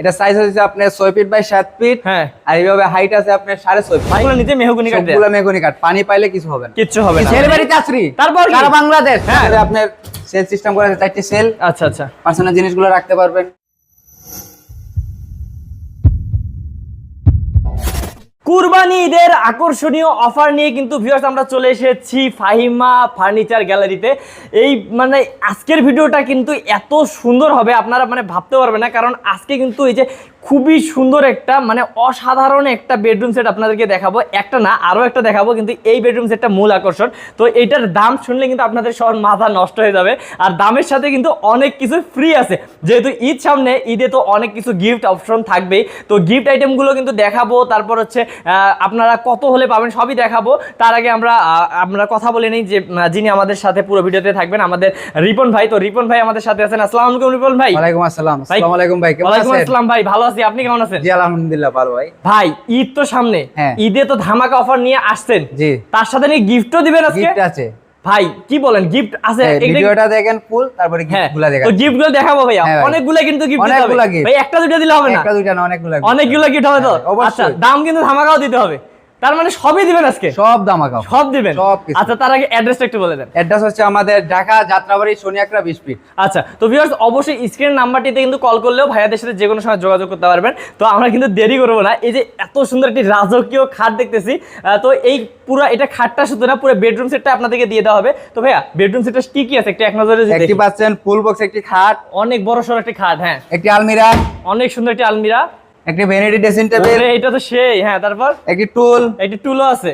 এটা সাইজ হচ্ছে আপনার ছয় ফিট বাই সাত ফিট হ্যাঁ। আর এইভাবে হাইট আছে আপনার সাড়ে ছয় ফিট এগুলো নিচে মেহগুনি কাঠ। পুরো মেগুনি কাঠ পানি পাইলে কিছু হবে না। কিচ্ছু হবে না। ডেলিভারি চাকরি তারপর? সারা বাংলাদেশ। হ্যাঁ। হ্যাঁ আপনার সেল সিস্টেম করে আছে, চারটি সেল আচ্ছা আচ্ছা। পার্সোনাল জিনিসগুলো রাখতে পারবেন। কুরবানি ঈদের আকর্ষণীয় অফার নিয়ে কিন্তু ভিউয়ার্স আমরা চলে এসেছি ফাহিমা ফার্নিচার গ্যালারিতে। এই মানে আজকের ভিডিওটা কিন্তু এত সুন্দর হবে, আপনারা মানে ভাবতে পারবেন না, কারণ আজকে কিন্তু এই যে খুবই সুন্দর একটা মানে অসাধারণ একটা বেডরুম সেট আপনাদেরকে দেখাবো। একটা না আরও একটা দেখাবো কিন্তু এই বেডরুম সেটটা মূল আকর্ষণ। তো এটার দাম শুনলে কিন্তু আপনাদের সবার মাথা নষ্ট হয়ে যাবে। আর দামের সাথে কিন্তু অনেক কিছু ফ্রি আছে। যেহেতু ঈদ সামনে ঈদে তো অনেক কিছু গিফট অপশন থাকবেই। তো গিফট আইটেমগুলো কিন্তু দেখাবো তারপর হচ্ছে আহ, আপনারা কত হলে পাবেন সবই দেখাবো। তার আগে আমরা আমরা কথা বলে নিই যে যিনি আমাদের সাথে পুরো ভিডিওতে থাকবেন আমাদের রিপন ভাই। তো রিপন ভাই আমাদের সাথে আছেন। আসসালামু আলাইকুম রিপন ভাই। ওয়ালাইকুম আসসালাম। ভাই, আসসালামু আলাইকুম ভাই ওয়ালাইকুম আসসালাম ভাই ভালো আছি আপনি কেমন আছেন? জি আলহামদুলিল্লাহ ভালো ভাই। ভাই ঈদ তো সামনে। হ্যাঁ। ঈদে তো ধামাকা অফার নিয়ে আসছেন। জি। তার সাথে নিয়ে গিফটও দিবেন আজকে? গিফট আছে। ভাই কি বলেন গিফট আছে? ভিডিওটা দেখেন ফুল তারপরে গিফটগুলো গিফটগুলা দেখেন তো গিফটগুলো দেখাবো ভাইয়া। হ্যাঁ ভাই। অনেকগুলো কিন্তু গিফট দিতে হবে। ভাই একটা দুটো দিলে হবে না? একটা দুটো না অনেকগুলো অনেকগুলা গিফট হবে তো? হ্যাঁ, আচ্ছা দাম কিন্তু ধামাকাও দিতে হবে। তার মানে সবই দিবেন আজকে? সব দাম আগাও সব দিবেন আচ্ছা তার আগে অ্যাড্রেসটা একটু বলে দেন। অ্যাড্রেস হচ্ছে আমাদের ঢাকা যাত্রাবাড়ি সোনিয়াকড়া বিশ ফিট আচ্ছা তো ভিউয়ার্স অবশ্যই স্ক্রিন নাম্বারটিতে কিন্তু কল করলেও ভাইয়াদের সাথে যে কোনো সময় যোগাযোগ করতে পারবেন। তো আমরা কিন্তু দেরি করব না। এই যে এত সুন্দর একটি রাজকীয় খাট দেখতেছি তো এই পুরো এটা খাটটা শুধু না পুরো বেডরুম সেটটা আপনাদেরকে দিয়ে দেওয়া হবে। তো ভাইয়া বেডরুম সেটটা কি কি আছে? একটু এক নজরে একটি পাচ্ছেন ফুল বক্স একটি খাট। অনেক বড় সড়ো একটি খাট হ্যাঁ। একটি আলমিরা। অনেক সুন্দর একটি আলমিরা। একটি ভ্যানিটি ড্রেসিং টেবিল এটা তো সেই হ্যাঁ তারপর? একটি টুল একটি টুলও আছে।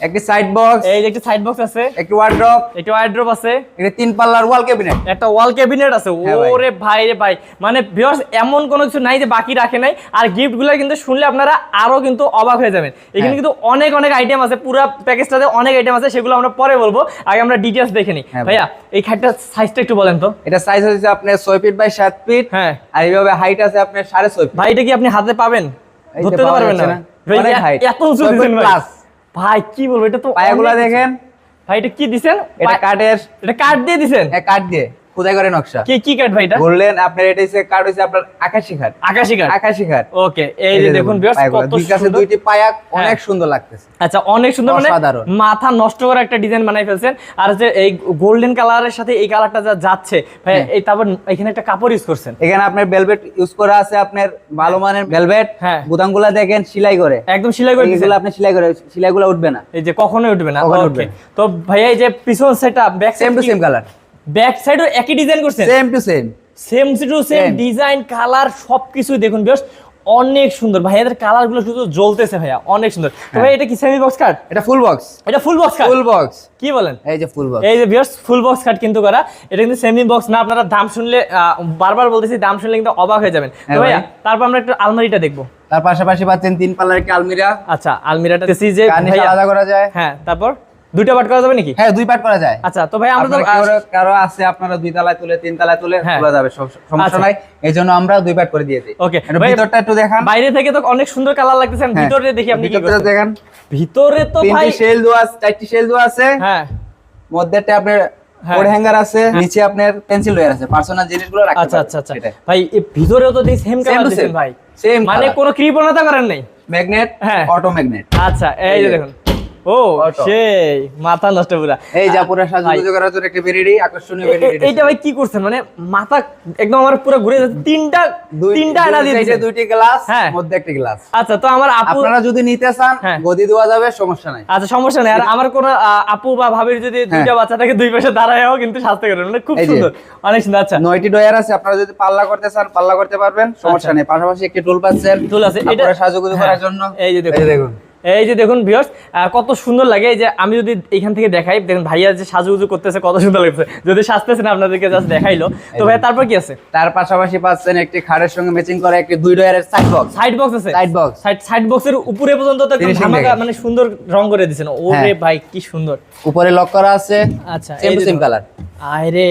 একটি সাইড বক্স এই যে একটি সাইড বক্স আছে। একটি ওয়ার্ড্রপ একটি ওয়াইড্রপ আছে। তিন পাল্লার ওয়াল ক্যাবিনেট একটা ওয়াল ক্যাবিনেট আছে। হ্যাঁ ওরে ভাই রে ভাই। মানে ভিউয়ার্স এমন কোনো কিছু নাই যে বাকি রাখে নাই। আর গিফটগুলো কিন্তু শুনলে আপনারা আরও কিন্তু অবাক হয়ে যাবেন। এখানে হ্যাঁ। কিন্তু অনেক অনেক আইটেম আছে। পুরো প্যাকেজটাতে অনেক আইটেম আছে। সেগুলো আমরা পরে বলব। আগে আমরা ডিটেলস দেখে নিই। হ্যাঁ ভাইয়া এই খাটটার সাইজটা একটু বলেন তো। এটা সাইজ হচ্ছে আপনার ছয় ফিট বাই সাত ফিট হ্যাঁ। আর এইভাবে হাইট আছে আপনার সাড়ে ছয় ফিট ভাই এটা কি আপনি হাতে পাবেন? ধরতে তো পারবেন না। এত উঁচু ফুট ভাই কি বলব? এটা তো পায়াগুলা দেখেন। ভাই এটা কি দিছেন? এটা কাঠের এটা কাঠ দিয়ে দিছেন? হ্যাঁ, কাঠ দিয়ে। খোদাই করে নকশা। কি কি কাঠ ভাই এটা? বললেন আপনার এটা হচ্ছে কাঠ হচ্ছে আপনার আকাশি আকাশি কাঠ? আকাশি খাট ওকে এই যে দেখুন কত কাছে দুইটি পায়া হ্যাঁ। অনেক সুন্দর লাগতেছে। আচ্ছা অনেক সুন্দর মানে মাথা নষ্ট করা একটা ডিজাইন বানাই ফেলছেন। আর যে এই গোল্ডেন কালারের সাথে এই কালারটা যা যাচ্ছে ভাই হ্যাঁ। এই তারপর এখানে একটা কাপড় ইউজ করছেন। এখানে আপনার ভেলভেট ইউজ করা আছে আপনার ভালো মানের ভেলভেট হ্যাঁ। বুতামগুলা দেখেন সেলাই করে। একদম সেলাই করে আপনি সেলাই করে সেলাইগুলো উঠবে না। এই যে কখনোই উঠবে না। ওকে উঠবে তো ভাইয়া এই যে পিছন সেটটা back same to same colour back সাইডও একই ডিজাইন করছেন? Same to same same to same design colour সবকিছু দেখুন বেশ অনেক সুন্দর। ভাইয়াদের কালারগুলো শুধু জ্বলতেছে ভাইয়া অনেক সুন্দর। তো হ্যাঁ। ভাই এটা কি সেমি বক্স কাট এটা ফুল বক্স এটা full box cut full box কি বলেন? এই যে ফুল বক্স এই যে ভিউয়ার্স ফুল বক্স কাট কিন্তু করা। এটা কিন্তু সেমি বক্স না আপনারা দাম শুনলে বারবার বলতেছি দাম শুনলে কিন্তু অবাক হয়ে যাবেন। তো হ্যাঁ ভাইয়া তারপর আমরা একটু আলমারিটা দেখব। তার পাশাপাশি পাচ্ছেন তিন পাল্লার একটা আলমিরা। আচ্ছা আলমিরাটা দেখছি যে আলাদা করা যায়। হ্যাঁ তারপর? দুইটা পার্ট করা যাবে নাকি? হ্যাঁ দুই পার্ট করা যায়। আচ্ছা তো ভাই আমরা তো কারো- আছে আপনারা দুই তলায় তুলে তিন তলায় তুলে হ্যাঁ। তোলা যাবে সমস্যা আচ্ছা। নাই। এই জন্য আমরা দুই পার্ট করে দিয়েছি। ভাই- ভিতরটা একটু দেখান। বাইরে থেকে তো অনেক সুন্দর কালার লাগতেছে হ্যাঁ। ভিতরে দেখি আপনি কি দেখান। ভিতরে তো ভাই শেল দেওয়া আছে চারটি শেল দেওয়া আছে। হ্যাঁ। মধ্যেটা আপনার হ্যাঁ। হ্যাঙ্গার আছে নিচে আপনার পেন্সিল ওয়্যার আছে। পার্সোনাল জিনিসগুলো রাখতে আচ্ছা আচ্ছা আচ্ছা। ভাই ভিতরেও তো দেখি সেম কালার দিয়েছেন ভাই। মানে। কোনো কৃপণতা করেন নাই। ম্যাগনেট হ্যাঁ। অটো ম্যাগনেট আচ্ছা এই যে। দেখুন। ও সেই মাথা নষ্ট পুরা। এই যা পুরো জন্য একটা আকর্ষণীয় এইটা ভাই কি করছেন? মানে মাথা একদম আমার পুরো ঘুরে যাচ্ছে। তিনটা তিনটা আয়না দিয়ে। দুইটি গ্লাস হ্যাঁ। মধ্যে একটা গ্লাস আচ্ছা তো আমার আপু আপনারা যদি নিতে চান হ্যাঁ। গদি দেওয়া যাবে সমস্যা নাই। আচ্ছা সমস্যা নেই। আর আমার কোনো আপু বা ভাবির যদি দুইটা বাচ্চা থাকে দুই পাশে দাঁড়ায়ও কিন্তু স্বাস্থ্য করে মানে খুব হ্যাঁ। সুন্দর। অনেক সুন্দর আচ্ছা। নয়টি ডয়ার আছে আপনারা যদি পাল্লা করতে চান পাল্লা করতে পারবেন সমস্যা নেই। পাশাপাশি একটি টুল পাচ্ছেন। টুল আছে। এটা সাজুগুজু হ্যাঁ, করার জন্য। এই যে দেখুন। এই যে দেখুন ভিউয়ার্স কত সুন্দর লাগে এই যে আমি যদি এখান থেকে দেখাই দেখুন ভাইয়া যে সাজুগুজু করতেছে কত সুন্দর লাগছে যদি সাজতেছে না আপনাদেরকে জাস্ট দেখাইলো। তো ভাই তারপর কি আছে? তার পাশাপাশি পাচ্ছেন একটি খাটের সঙ্গে ম্যাচিং করা একটি দুই ডয়ারের সাইড বক্স সাইড বক্স আছে? সাইড বক্স সাইড সাইড বক্সের উপরে পর্যন্ত তো একদম ধামাকা মানে সুন্দর রং করে দিয়েছেন। ওরে হ্যাঁ। ভাই কি সুন্দর। উপরে লক করা আছে। আচ্ছা সেম সেম কালার আরে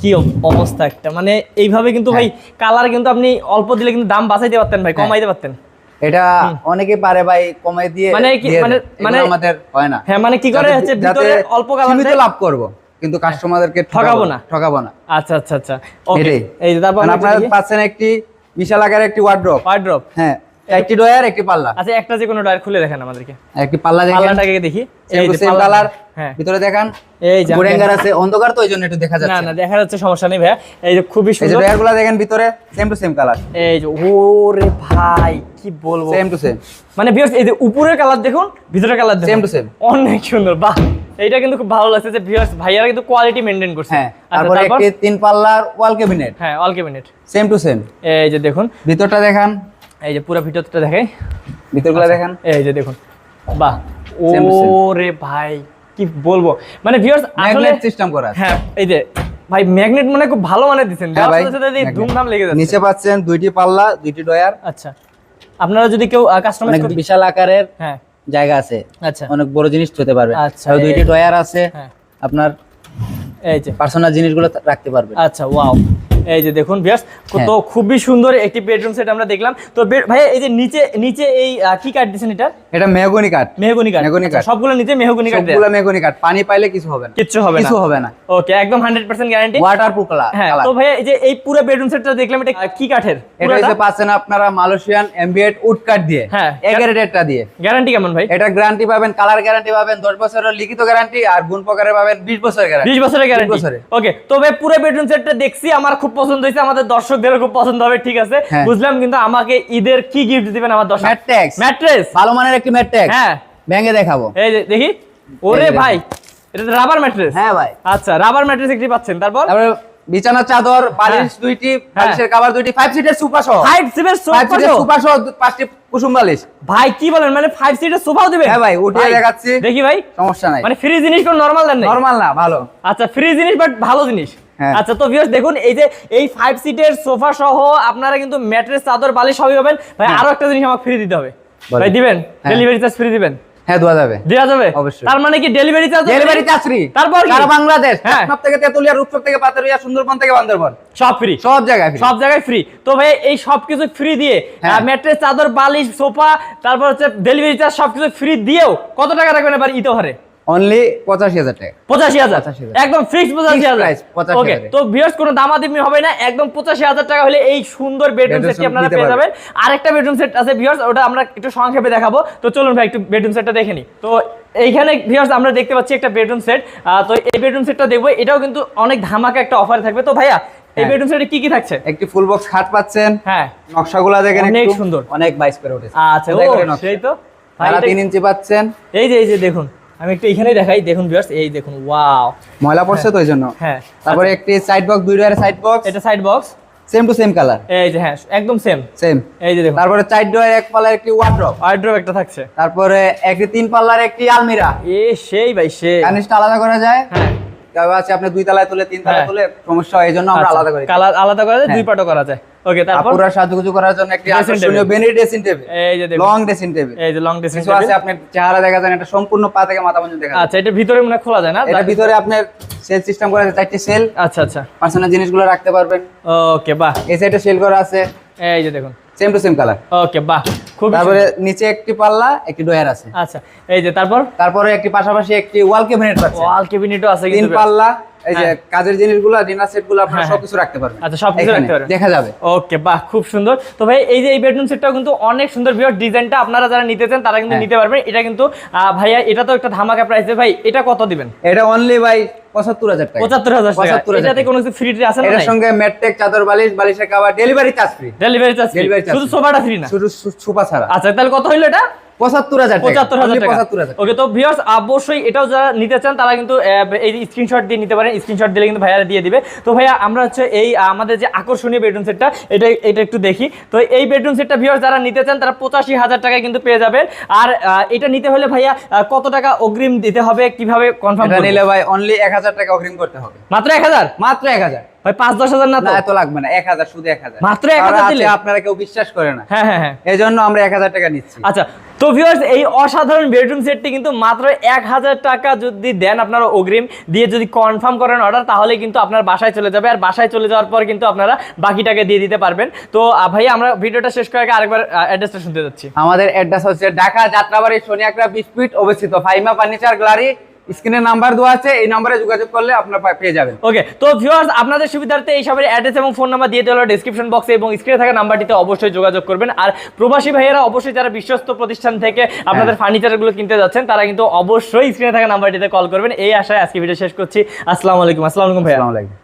কি অবস্থা একটা। মানে এইভাবে কিন্তু ভাই কালার কিন্তু আপনি অল্প দিলে কিন্তু দাম বাঁচাইতে পারতেন ভাই হ্যাঁ। কমাইতে পারতেন। এটা অনেকে পারে ভাই কমাই দিয়ে মানে মানে- মানে- আমাদের হয় না। হ্যাঁ মানে কি করে? হচ্ছে ভিতরে অল্প কালার লাভ করব। কিন্তু কাস্টমারদেরকে ঠকাবো না। ঠকাবো না। আচ্ছা আচ্ছা আচ্ছা। ওকে এই যে তারপর আপনারা পাচ্ছেন একটি বিশাল আকারের একটি ওয়ার্ড্রপ ওয়ার্ড্রপ হ্যাঁ। একটি ডয়ার একটি পাল্লা। আচ্ছা একটা যে কোনো ডয়ার খুলে দেখেন আমাদেরকে। একটি পাল্লা দেখেন। পাল্লাটাকে দেখি। সেম যে সেম কালার। হ্যাঁ। ভিতরে দেখান। এই যে গুড অ্যাঙ্গার আছে অন্ধকার তো ওই জন্য একটু দেখা যাচ্ছে। না দেখা যাচ্ছে সমস্যা নেই ভাইয়া। এই যে খুবই এই যে সুন্দর। ডয়ারগুলো দেখেন ভিতরে সেম টু সেম কালার। এই যে ওরে ভাই কি বলব? Same to same. মানে ভিউয়ার্স এই যে উপরের কালার দেখুন ভিতরের কালার দেখুন। Same to same. অনেক সুন্দর বাহ। এইটা কিন্তু খুব ভালো লাগছে যে ভিউয়ার্স ভাইয়ারা কিন্তু কোয়ালিটি মেইনটেইন করছে। হ্যাঁ আচ্ছা, তারপরে একটি তিন পাল্লার ওয়াল ক্যাবিনেট হ্যাঁ all cabinet same to same. এই যে দেখুন। ভিতরটা দেখান। এই যে পুরো ভিতরটা দেখাই ভিতরগুলো দেখান। এই যে দেখুন বাহ ওরে ভাই কি বলব? মানে ভিউয়ার্স আসলে সিস্টেম করা আছে। হ্যাঁ এই যে ভাই ম্যাগনেট মানে খুব ভালো মানে দিচ্ছেন। হ্যাঁ। ধুমধাম লেগে যাচ্ছে। নিচে পাচ্ছেন দুইটি পাল্লা দুইটি ডয়ার আচ্ছা আপনারা যদি কেউ কাস্টমাইজ করতে বিশাল আকারের হ্যাঁ। জায়গা আছে। আচ্ছা। অনেক বড় জিনিস হতে পারবে। আচ্ছা, দুইটি ডয়ার আছে। হ্যাঁ। আপনার এই যে। পার্সোনাল জিনিসগুলো রাখতে পারবে আচ্ছা ওয়াও এই যে দেখুন ব্যাস তো খুবই সুন্দর একটি বেডরুম সেট আমরা দেখলাম। তো ভাই এই যে নিচে নিচে এই কি কাট দিছেন এটা? এটা মেহগনি কাঠ। মেহগনি কাঠ। মেহগনি আচ্ছা, কাঠ। সবগুলো নিচে মেহগনি কাঠ সবগুলো মেহগনি কাঠ। পানি পাইলে কিছু হবে না। কিচ্ছু হবে না। কিছু হবে না। ওকে একদম 100% গ্যারান্টি ওয়াটারপ্রুফ কালার হ্যাঁ তো ভাই এই যে এই পুরো বেডরুম সেটটা দেখলাম এটা কি কাঠের? এটা হচ্ছে পাচ্ছেন আপনারা মালয়েশিয়ান এমবিএড উড কাঠ দিয়ে। হ্যাঁ। দিয়ে। গ্যারান্টি কেমন ভাই? এটা গ্যারান্টি পাবেন কালার গ্যারান্টি পাবেন দশ বছরের লিখিত গ্যারান্টি আর গুণ প্রকারে পাবেন বিশ বছরের গ্যারান্টি 20 বছরের গ্যারান্টি ওকে তো ভাই পুরো বেডরুম সেটটা দেখছি আমার খুব পছন্দ হয়েছে আমাদের দর্শকদেরও খুব পছন্দ হবে ঠিক আছে? হ্যাঁ। বুঝলাম কিন্তু আমাকে ঈদের কি গিফট দিবেন আমার দর্শক? ম্যাট্রেক্স ম্যাট্রেস ভালো মানের একটি ম্যাট্রেক্স। হ্যাঁ। ভেঙে দেখাবো। এই যে দেখি। ওরে ভাই এটা তো রাবার ম্যাট্রেস হ্যাঁ ভাই। আচ্ছা রাবার ম্যাট্রেস একটি পাচ্ছেন তারপর? তারপরে বিছানার চাদর বালিশ দুইটি বালিশের কভার দুইটি ফাইভ সিটের সুপার সহ। ফাইভ সিটের ফাইভ সোফা সিটের সুপার সহ? পাঁচটি কুসুম বালিশ। ভাই কি বলেন মানে ফাইভ সিটের সোফাও দিবেন? হ্যাঁ ভাই, উঠিয়ে দেখাচ্ছি। দেখি ভাই। সমস্যা নাই। মানে ফ্রি জিনিস কোন নরমাল দেন নাই? নরমাল না ভালো। আচ্ছা ফ্রি জিনিস বাট ভালো জিনিস। হ্যাঁ। আচ্ছা তো ভিউয়ার্স দেখুন এই যে এই ফাইভ সিটের সোফা সহ আপনারা কিন্তু ম্যাট্রেস চাদর বালিশ সবই পাবেন। ভাই হ্যাঁ। আরও একটা জিনিস আমাকে ফ্রি দিতে হবে। ভাই দিবেন। ডেলিভারি চার্জ ফ্রি দিবেন? হ্যাঁ দেওয়া যাবে। দেওয়া যাবে? অবশ্যই। তার মানে কি ডেলিভারি চার্জ ডেলিভারি চাকরি তারপর সারা বাংলাদেশ হ্যাঁ। থেকে তেতুলিয়া থেকে পাতুরিয়া সুন্দরবন থেকে বান্দরবন। সব ফ্রি সব জায়গায়। সব জায়গায় ফ্রি তো ভাই এই সব কিছু ফ্রি দিয়ে। ম্যাট্রেস চাদর বালিশ সোফা তারপর হচ্ছে ডেলিভারি চার্জ সব কিছু ফ্রি দিয়েও কত টাকা রাখবেন এবার ইতো হারে অনলি পঁচাশি হাজার টাকা। পঁচাশি হাজার? 85,000 একদম ফিক্স পঁচাশি Fixed হাজার 85,000 ওকে তো ভিউয়ার্স কোনো দামাদামি হবে না। একদম পঁচাশি হাজার টাকা হলে এই সুন্দর বেডরুম সেটটি আপনারা পেয়ে যাবেন। আরেকটা বেডরুম সেট আছে ভিউয়ার্স ওটা আমরা একটু সংক্ষেপে দেখাবো। তো চলুন ভাই একটু বেডরুম সেটটা দেখে নিই। তো এইখানে ভিউয়ার্স আমরা দেখতে পাচ্ছি একটা বেডরুম সেট তো এই বেডরুম সেটটা দেখব। এটাও কিন্তু অনেক ধামাকা একটা অফার থাকবে। তো ভাইয়া এই হ্যাঁ। বেডরুম সেটে কি কি থাকছে? একটি ফুল বক্স খাট পাচ্ছেন। হ্যাঁ। নকশাগুলা দেখেন অনেক সুন্দর। অনেক বাইশ করে উঠেছে। আচ্ছা। সেই তো। ভাই, ভাড়া তিন ইঞ্চি পাচ্ছেন। এই যে এই যে দেখুন। আমি একটু এখানেই দেখাই দেখুন ভিউয়ার্স এই দেখুন ওয়াও ময়লা পড়ছে তো ওই জন্য হ্যাঁ তারপরে একটি সাইড বক্স দুই ডয়ারের সাইড বক্স এটা side box same to same colour এই যে হ্যাঁ একদম সেম সেম এই যে দেখুন। তারপরে চার ডয়ার এক পাল্লার একটি ওয়ার্ড্রপ ওয়ার্ড্রপ একটা থাকছে। তারপরে একটি তিন পাল্লার একটি আলমিরা। এ সেই ভাই সে। কানিসটা আলাদা করা যায়। হ্যাঁ। আছে আপনি দুই তলায় তুলে তিন তলায় হ্যাঁ। তুলে সমস্যা এই জন্য আমরা আলাদা করি। আলাদা করা যায় দুই হ্যাঁ। পাটও করা যায়। ওকে তারপর? সাজুগুজু করার জন্য একটি আকর্ষণীয় table। বেনি ড্রেসিং টেবিল এই যে লং ড্রেসিং টেবিল এই যে লং কিছু আছে আপনার চেহারা দেখা যায় এটা সম্পূর্ণ পা থেকে মাথা পর্যন্ত দেখা যায়। আচ্ছা এটা ভিতরে মনে খোলা যায় না? এটা ভিতরে আপনার সেল সিস্টেম করা আছে চারটি সেল আচ্ছা আচ্ছা। পার্সোনাল জিনিসগুলো রাখতে পারবেন। ওকে বাহ। এই সাইডে সেল করা আছে। এই যে দেখুন। Same to same colour okay বাহ। খুব তারপরে নিচে একটি পাল্লা একটি ডয়ার আছে। আচ্ছা এই যে তারপর? তারপরে একটি পাশাপাশি একটি ওয়াল ক্যাবিনেট পাচ্ছে ওয়াল ক্যাবিনেটও আছে তিন পাল্লা এই যে হ্যাঁ। কাজের জিনিসগুলো ডিনার সেটগুলো আপনারা হ্যাঁ, সবকিছু রাখতে পারবেন। আচ্ছা, সবকিছু রাখতে পারবেন। দেখা যাবে। ওকে বাহ খুব সুন্দর। তো ভাই এই যে এই বেডরুম সেটটাও কিন্তু অনেক সুন্দর। ডিজাইনটা আপনারা যারা নিতে চান তারা কিন্তু হ্যাঁ। নিতে পারবেন। এটা কিন্তু ভাইয়া এটা তো একটা ধামাকা প্রাইসে ভাই এটা কত দিবেন? এটা অনলি ভাই পঁচাত্তর হাজার টাকা। পঁচাত্তর হাজার টাকা। 75,000 এটাতে কোনো কিছু ফ্রি আছে না সঙ্গে ম্যাটটেক চাদর বালিশ বালিশের cover delivery charge free delivery charge charge শুধু। সোফাটা ফ্রি না? শুধু ছাড়া। আচ্ছা তাহলে কত হইল এটা? পঁচাত্তর হাজার পঁচাত্তর হাজার পঁচাত্তর হাজার ওকে তো ভিউয়ার্স অবশ্যই এটাও যারা নিতে চান তারা কিন্তু এই স্ক্রিনশট দিয়ে নিতে পারেন। স্ক্রিনশট দিলে কিন্তু ভাইয়ারা দিয়ে দিবে। তো ভাইয়া আমরা হচ্ছে এই আমাদের যে আকর্ষণীয় বেডরুম সেটটা এটা এটা একটু দেখি। তো এই বেডরুম সেটটা ভিউয়ার্স যারা নিতে চান তারা পঁচাশি হাজার টাকায় কিন্তু পেয়ে যাবেন। আর এটা নিতে হলে ভাইয়া কত টাকা অগ্রিম দিতে হবে? কীভাবে কনফার্ম নিলে ভাই অনলি এক হাজার টাকা অগ্রিম করতে হবে। মাত্র এক হাজার? মাত্র এক হাজার। ভাই পাঁচ দশ হাজার না এত লাগবে না এক হাজার শুধু এক হাজার। মাত্র 1000 কারণ দিলে? আপনারা কেউ বিশ্বাস করে না। হ্যাঁ হ্যাঁ হ্যাঁ। এই জন্য আমরা এক হাজার টাকা নিচ্ছি। আচ্ছা তো ভিউয়ার্স এই অসাধারণ বেডরুম সেটটি কিন্তু মাত্র এক হাজার টাকা যদি দেন আপনারা অগ্রিম দিয়ে যদি কনফার্ম করেন অর্ডার তাহলে কিন্তু আপনার বাসায় চলে যাবে। আর বাসায় চলে যাওয়ার পর কিন্তু আপনারা বাকি টাকা দিয়ে দিতে পারবেন। তো ভাইয়া আমরা ভিডিওটা শেষ করার আগে আরেকবার অ্যাড্রেসটা শুনতে যাচ্ছি। আমাদের অ্যাড্রেস হচ্ছে ঢাকা যাত্রাবাড়ি সোনিয়াকড়া বিশ ফিট অবস্থিত ফাইমা ফার্নিচার গ্যালারি স্ক্রিনে নাম্বার দেওয়া আছে এই নাম্বারে যোগাযোগ করলে আপনারা পেয়ে যাবেন। ওকে তো ভিউয়ার্স আপনাদের সুবিধার্থে এই সবের অ্যাড্রেস এবং ফোন নাম্বার দিয়ে দেওয়া ডিসক্রিপশন বক্সে এবং স্ক্রিনে থাকা নাম্বারটিতে অবশ্যই যোগাযোগ করবেন। আর প্রবাসী ভাইয়েরা অবশ্যই যারা বিশ্বস্ত প্রতিষ্ঠান থেকে আপনাদের ফার্নিচারগুলো কিনতে যাচ্ছেন তারা কিন্তু অবশ্যই স্ক্রিনে থাকা নাম্বারটিতে কল করবেন। এই আশায় আজকে ভিডিও শেষ করছি। আসসালামু আলাইকুম। আসসালামু আলাইকুম ভাই আসসালামু আলাইকুম।